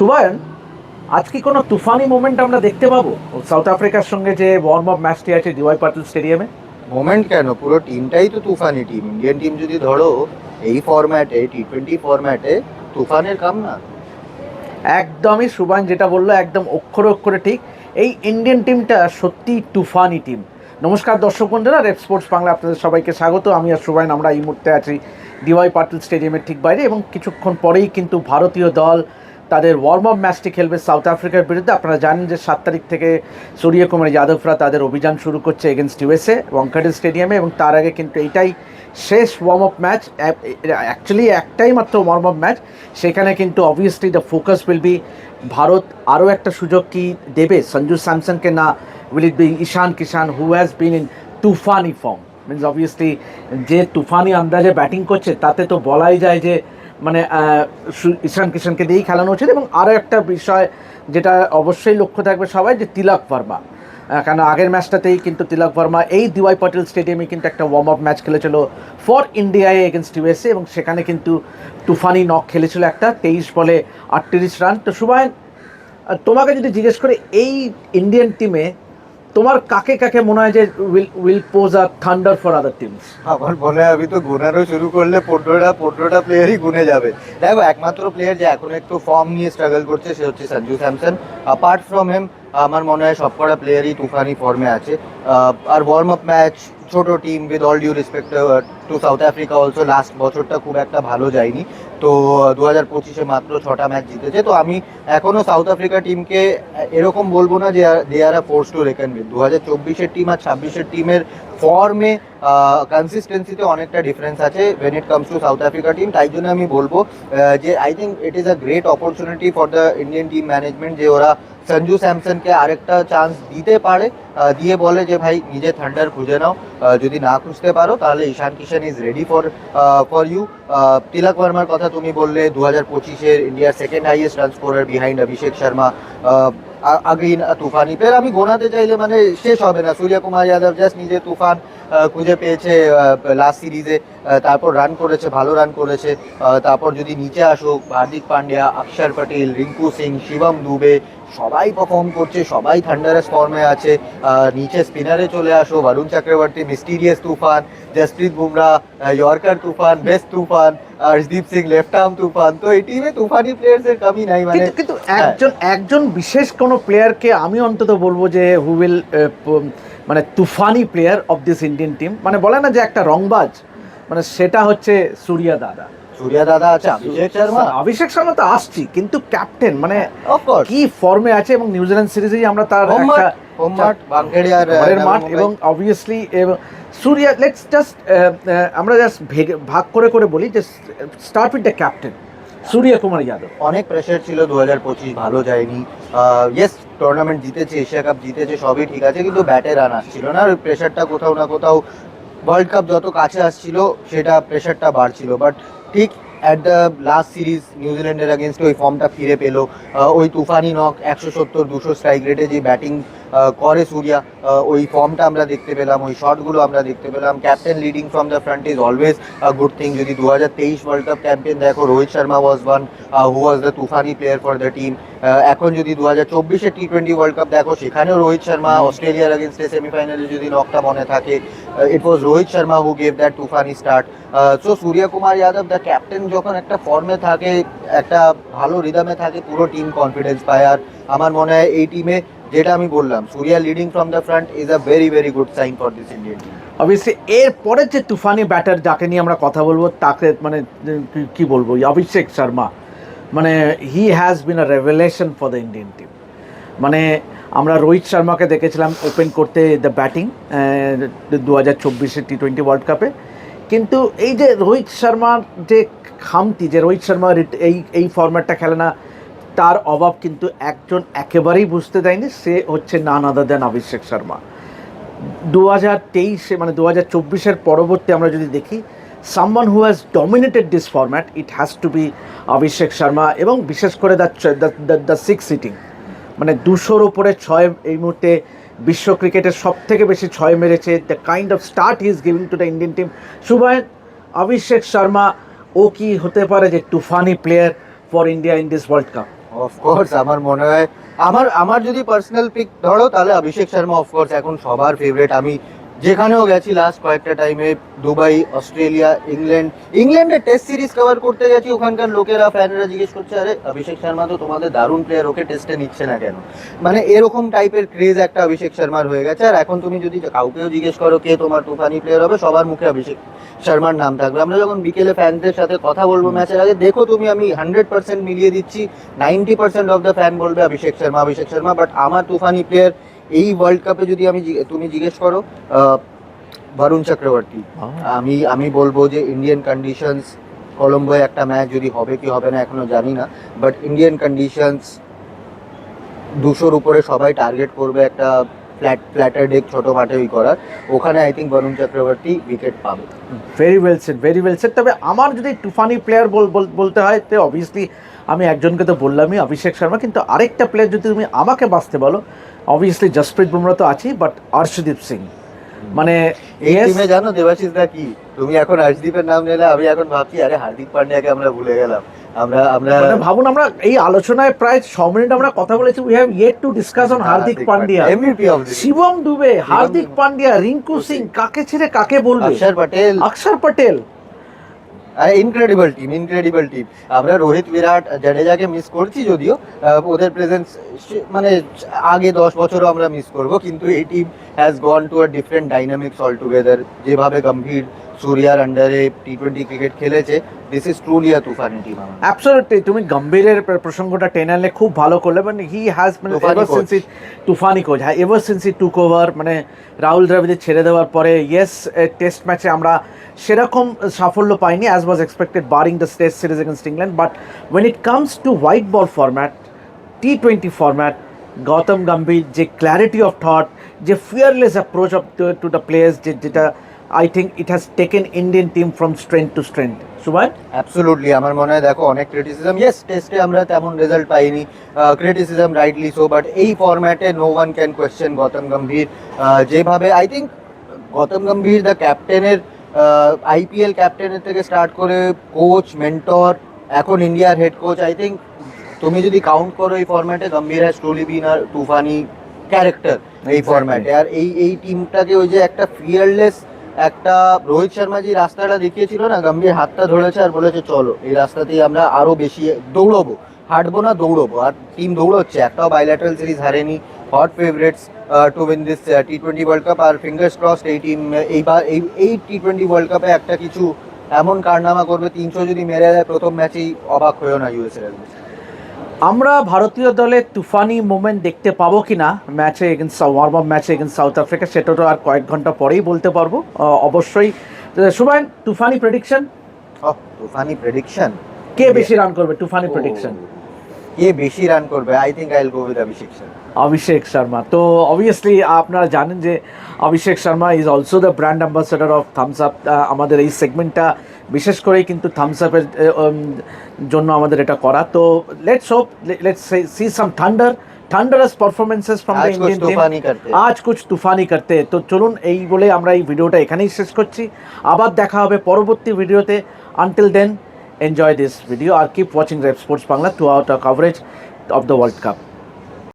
সুবায়ন আজ কি কোনো তুফানি মোমেন্ট আমরা দেখতে পাবো? সাউথ আফ্রিকার সঙ্গে যে ওয়ার্ম আপ ম্যাচটি আছে ডিওয়াই পাটিল স্টেডিয়ামে মোমেন্ট কেন? পুরো টিমটাই তো তুফানি টিম ইন্ডিয়ান টিম যদি ধরো এই ফরম্যাটে টি টোয়েন্টি ফরম্যাটে তুফানের কাম না। একদমই সুবান যেটা বলল একদম অক্ষরে অক্ষরে ঠিক। এই ইন্ডিয়ান টিমটা সত্যি তুফানি টিম নমস্কার দর্শক বন্ধুরা রেড স্পোর্টস বাংলা আপনাদের সবাইকে স্বাগত। আমি আর সুবাইন আমরা এই মুহূর্তে আছি ডিওয়াই পাটিল স্টেডিয়ামের ঠিক বাইরে এবং কিছুক্ষণ পরেই কিন্তু ভারতীয় দল তাদের ওয়ার্ম আপ ম্যাচটি খেলবে সাউথ আফ্রিকার বিরুদ্ধে। আপনারা জানেন যে সাত তারিখ থেকে সূর্যকুমার যাদবরা তাদের অভিযান শুরু করছে এগেনস্ট ইউএসএ ওয়াংখাডে স্টেডিয়ামে এবং তার আগে কিন্তু এইটাই শেষ ওয়ার্ম আপ ম্যাচ অ্যাকচুয়ালি একটাই মাত্র ওয়ার্ম আপ ম্যাচ সেখানে কিন্তু obviously the focus will be Bharat. আরও একটা সুযোগ কি দেবে? সঞ্জু স্যামসনকে না will it be Ishan Kishan who has been in তুফানি form means obviously যে তুফানি আন্দাজে ব্যাটিং করছে, তাতে তো বলাই যায় যে মানে ঈশান কিষানকে দিয়েই খেলানো উচিত এবং আরও একটা বিষয় যেটা অবশ্যই লক্ষ্য থাকবে সবাই যে তিলক আহ, কারণ আগের ম্যাচটাতেই কিন্তু তিলক ভার্মা এই দিওয়াই পটেল স্টেডিয়ামে কিন্তু একটা ওয়ার্ম আপ ম্যাচ খেলেছিল ফর ইন্ডিয়ায় এগেনস্ট ইউএসএ এবং সেখানে কিন্তু তুফানি নক খেলেছিল একটা তেইশ বলে আটত্রিশ রান তো সুবায়ন তোমাকে যদি জিজ্ঞেস করে এই ইন্ডিয়ান টিমে তোমার কাকে কাকে মনে হয় যে will will pose a thunder for other teams আমার মনে হয় আমি তো গুনারও শুরু করলে পনেরোটা পনেরোটা প্লেয়ারই গুনে যাবে। দেখো, একমাত্র প্লেয়ার যে এখন একটু ফর্ম নিয়ে স্ট্রাগল করছে, সে হচ্ছে Sanju Samson apart from them আমার মনে হয় সবকটা প্লেয়ারই তুফানি ফর্মে আছে। আর ওয়ার্ম আপ ম্যাচ ছোট team with all due respect to South Africa also last বছরটা খুব একটা ভালো যায়নি। তো দু হাজার পঁচিশে মাত্র ছটা ম্যাচ জিতেছে। তো আমি এখনও সাউথ আফ্রিকা টিমকে এরকম বলব না যে they are a force to reckon with দু হাজার চব্বিশের টিম আর ছাব্বিশের টিমের ফর্মে কনসিস্টেন্সিতে অনেকটা ডিফারেন্স আছে when it comes to South Africa team তাই জন্য আমি বলব যে I think it is a great opportunity for the Indian team management যে ওরা সঞ্জু স্যামসনকে আরেকটা চান্স দিতে পারে দিয়ে বলে যে, ভাই, নিজে থান্ডার খুঁজে নাও। যদি না খুঁজতে পারো, তাহলে Ishan Kishan is ready for for you Tilak বর্মার কথা তুমি বললে দু হাজার পঁচিশের ইন্ডিয়ার second highest run scorer behind Abhishek Sharma again তুফানি। Player আমি গোনাতে চাইলে মানে শেষ হবে না। সূর্য কুমার যাদব জাস্ট নিজে তুফান খুঁজে পেয়েছে লাস্ট সিরিজে তারপর রান করেছে, ভালো রান করেছে। তারপর যদি নিচে আসো হার্দিক পান্ডিয়া অক্ষর পটেল, রিঙ্কু সিং, শিবম দুবে, সবাই পারফর্ম করছে, সবাই থান্ডারাস ফর্মে আছে। নিচে স্পিনারে চলে আসো বরুণ চক্রবর্তী মিস্টিরিয়াস তুফান, জসপ্রীত বুমরা ইয়র্কার তুফান বেস্ট তুফান হরদীপ সিং লেফট আর্ম তুফান। তো এই টিমে তুফানি প্লেয়ারদের কমই নাই মানে কিন্তু কিন্তু একজন একজন বিশেষ কোনো প্লেয়ারকে আমি অন্তত বলব যে হু উইল মানে তুফানি player of this Indian team মানে বলে না যে একটা রংবাজ মানে সেটা হচ্ছে সুরিয়া দাদা। সূর্যা দাদা আছে অভিষেক শর্মা। অভিষেক শর্মা তো আসছি কিন্তু ক্যাপ্টেন মানে কি ফর্মে আছে এবং নিউজিল্যান্ড সিরিজেই আমরা তার একটা মাঠ হোম মাঠ। এবং অবভিয়াসলি সূর্যা লেটস জাস্ট আমরা জাস্ট ভাগ করে করে বলি যে start with the captain Surya Kumar Yadav. অনেক প্রেশার ছিল দু হাজার পঁচিশ ভালো যায়নি। ইয়েস টুর্নামেন্ট জিতেছে এশিয়া কাপ জিতেছে সবই ঠিক আছে কিন্তু ব্যাটে রান আসছিল না আর প্রেশারটা কোথাও না কোথাও ওয়ার্ল্ড কাপ যত কাছে আসছিল সেটা প্রেশারটা বাড়ছিল বাট ঠিক অ্যাট দ্য লাস্ট সিরিজ নিউজিল্যান্ডের আগেনস্টে ওই ফর্মটা ফিরে পেল। ওই তুফানি নক একশো সত্তর, দুশো স্ট্রাইক রেটে যে ব্যাটিং করে সূর্যা ওই ফর্মটা আমরা দেখতে পেলাম, ওই শটগুলো আমরা দেখতে পেলাম। Captain leading from the front is always good thing যদি দু হাজার তেইশ ওয়ার্ল্ড কাপ চ্যাম্পিয়ন দেখো Rohit Sharma was one who was the তুফানি player for the team এখন যদি দু হাজার চব্বিশে টি টোয়েন্টি ওয়ার্ল্ড কাপ দেখো, সেখানেও রোহিত শর্মা অস্ট্রেলিয়ার আগেনস্টে সেমিফাইনালে যদি নকটা মনে থাকে it was Rohit Sharma who gave that তুফানি start so Surya Kumar Yadav the captain যখন একটা ফর্মে থাকে, একটা ভালো রিদমে থাকে, পুরো টিম কনফিডেন্স পায়। আর আমার মনে হয় এই টিমে যেটা আমি বললাম Surya leading from the front is a very very good sign for this Indian team obviously এর পরের যে তুফানি ব্যাটার যাকে নিয়ে আমরা কথা বলব, তাকে মানে কি- বলব, অভিষেক শর্মা। মানে he has been a revelation for the Indian team মানে আমরা রোহিত শর্মাকে দেখেছিলাম ওপেন করতে দ্য ব্যাটিং দু হাজার চব্বিশে টি টোয়েন্টি ওয়ার্ল্ড কাপে কিন্তু এই যে রোহিত শর্মার যে খামতি, যে রোহিত শর্মা এই এই ফরম্যাটটা খেলে না, তার অভাব কিন্তু একজন একেবারেই বুঝতে দেয়নি, সে হচ্ছে নান আদার দেন অভিষেক শর্মা। দু হাজার তেইশে মানে দু হাজার চব্বিশের পরবর্তী আমরা যদি দেখি someone who has dominated this format it has to be Abhishek Sharma এবং বিশেষ করে দ্য দ্য সিক্স সিটিং মানে দুশোর ওপরে ছয় এই মুহূর্তে বিশ্ব ক্রিকেটের সব থেকে বেশি ছয় মেরেছে। The kind of start is giving to the Indian team Shubhayan, Abhishek Sharma, ও কি হতে পারে যে তুফানি player for India in this world cup of course আমার মনে হয়, আমার আমার যদি পার্সোনাল পিক ধরো, তাহলে অভিষেক শর্মা অফকোর্স এখন সবার ফেভারিট আমি যেখানেও গেছি লাস্ট কয়েকটা টাইমে দুবাই অস্ট্রেলিয়া ইংল্যান্ড। ইংল্যান্ডে টেস্ট সিরিজ কভার করতে গেছি ওখানকার লোকেরা ফ্যানরা জিজ্ঞেস করছে আরে অভিষেক শর্মা তো তোমাদের দারুণ প্লেয়ার ওকে টেস্টে নিচ্ছে না কেন? মানে এরকম টাইপের ক্রেজ একটা অভিষেক শর্মার হয়ে গেছে। আর এখন তুমি যদি কাউকেও জিজ্ঞেস করো কে তোমার তুফানি প্লেয়ার হবে? সবার মুখে অভিষেক শর্মার নাম থাকবে। আমরা যখন বিকেলে ফ্যানদের সাথে কথা বলব ম্যাচের আগে দেখো তুমি আমি হান্ড্রেড পার্সেন্ট মিলিয়ে দিচ্ছি ninety percent of the fan বলবে অভিষেক শর্মা অভিষেক শর্মা বাট আমার তুফানি প্লেয়ার এই ওয়ার্ল্ড কাপে যদি আমি তুমি জিজ্ঞেস করো বরুণ চক্রবর্তী আমি আমি বলব যে ইন্ডিয়ান কন্ডিশনস কলম্বোয় একটা ম্যাচ যদি হবে কি হবে না এখনও জানি না বাট ইন্ডিয়ান কন্ডিশনস দুশোর উপরে সবাই টার্গেট করবে একটা ফ্ল্যাট ফ্ল্যাটার ডেক ছোট মাঠে ওই করার। ওখানে I think Varun Chakravarthy wicket পাবে। Very well set very well set তবে আমার যদি তুফানি প্লেয়ার বলতে হয় তো অবভিয়াসলি আমি একজনকে তো বললামই অভিষেক শর্মা। কিন্তু আরেকটা প্লেয়ার যদি তুমি আমাকে বাঁচতে বলো অবভিয়াসলি জসপ্রীত বুমরা তো আছেই বাট অর্শদীপ সিং মানে এই টিমে জানো দেবাশিস দা কি? তুমি এখন হর্ষদীপের নাম নিলে আমি এখন ভাবছি আরে হার্দিক পান্ডিয়াকে আমরা ভুলে গেলাম। আমরা আমরা মানে ভাবুন আমরা এই আলোচনায় প্রায় ছ মিনিট আমরা কথা বলেছি। We have yet to discuss on Hardik Pandya. MVP of Shivam Dube Hardik Pandya Rinku Singh কাকে ছেড়ে কাকে বলবে? Axar Patel. Axar Patel. Incredible team incredible team আমরা রোহিত বিরাট জাডেজাকে মিস করছি যদিও ওদের প্রেজেন্স মানে আগে দশ বছরও আমরা মিস করব কিন্তু এই team has gone to a different dynamics all together যেভাবে গম্ভীর সুরিয়ার আন্ডারে টি টোয়েন্টি ক্রিকেট খেলেছে। দিস ইজ ট্রুলি আ তুফানি টিম অ্যাবসলিউটলি তুমি গম্ভীরের প্রসঙ্গটা টেনে আনলে খুব ভালো করলে মানে হি হ্যাজ মানে এভার সিন্স ই তুফানি কোচ হ্যাঁ ever since he took over মানে রাহুল দ্রাবিড়ের ছেড়ে দেওয়ার পরে ইয়েস টেস্ট ম্যাচে আমরা সেরকম সাফল্য পাইনি as was expected barring the test series against England but when it comes to white ball format T twenty format Gautam Gambhir যে ক্ল্যারিটি অফ থট যে fearless approach of to the players যে যেটা I think it has taken Indian team from strength to strength Subai absolutely আমার মনে হয় দেখো অনেক criticism yes টেস্টে আমরা তেমন রেজাল্ট পাইনি। ক্রিটিসিজম রাইটলি সো বাট এই ফরম্যাটে no one can question Gautam Gambhir যেভাবে I think Gautam Gambhir the ক্যাপ্টেনের আইপিএল ক্যাপ্টেনের থেকে স্টার্ট করে কোচ মেন্টর এখন ইন্ডিয়ার হেড কোচ আই থিঙ্ক তুমি যদি কাউন্ট করো এই ফরম্যাটে গম্ভীর হ্যাজ ট্রুলি বিন আর তুফানি ক্যারেক্টার এই. ফরম্যাটে আর এই এই টিমটাকে ওই যে একটা ফিয়ারলেস একটা রোহিত শর্মা যে রাস্তাটা দেখিয়েছিল না? গম্ভীর হাতটা ধরেছে আর বলেছে, চলো, এই রাস্তাতেই আমরা আরও বেশি দৌড়বো, হাঁটবো না, দৌড়বো। আর টিম দৌড়চ্ছে। একটাও bilateral series হারেনি। Hot favourites to win this T twenty world cup R fingers crossed এই টিম এইবার, এই এই টি টোয়েন্টি ওয়ার্ল্ড কাপে একটা কিছু এমন কারনামা করবে, তিনশো যদি মেরে দেয়, প্রথম ম্যাচেই অবাক হয়েও না ইউএসএ আমরা ভারতীয় দলে তুফানি মুভমেন্ট দেখতে পাবো কিনা? ম্যাচে এগেনস্ট ওয়ার্ম আপ ম্যাচে এগেনস্ট সাউথ আফ্রিকা সেটা তো আর কয়েক ঘণ্টা পরেই বলতে পারব। অবশ্যই। সুবান তুফানি প্রেডিকশন তুফানি প্রেডিকশন কে বেশি রান করবে তুফানি প্রেডিকশন কে বেশি রান করবে I think go with Abhishek Sharma Abhishek Sharma তো অবভিয়াসলি আপনারা জানেন যে Abhishek Sharma is also the brand ambassador of Thums Up আমাদের এই সেগমেন্টটা বিশেষ করেই কিন্তু থামস আপের জন্য আমাদের এটা করা। তো let's hope let's see some thunder thunderous performances from the Indian team আজ কুছ তুফানি করতে। তো চলুন এই বলে আমরা এই ভিডিওটা এখানেই শেষ করছি। আবার দেখা হবে পরবর্তী ভিডিওতে। Until then enjoy this video or keep watching Rep Sports Bangla throughout our coverage of the World Cup.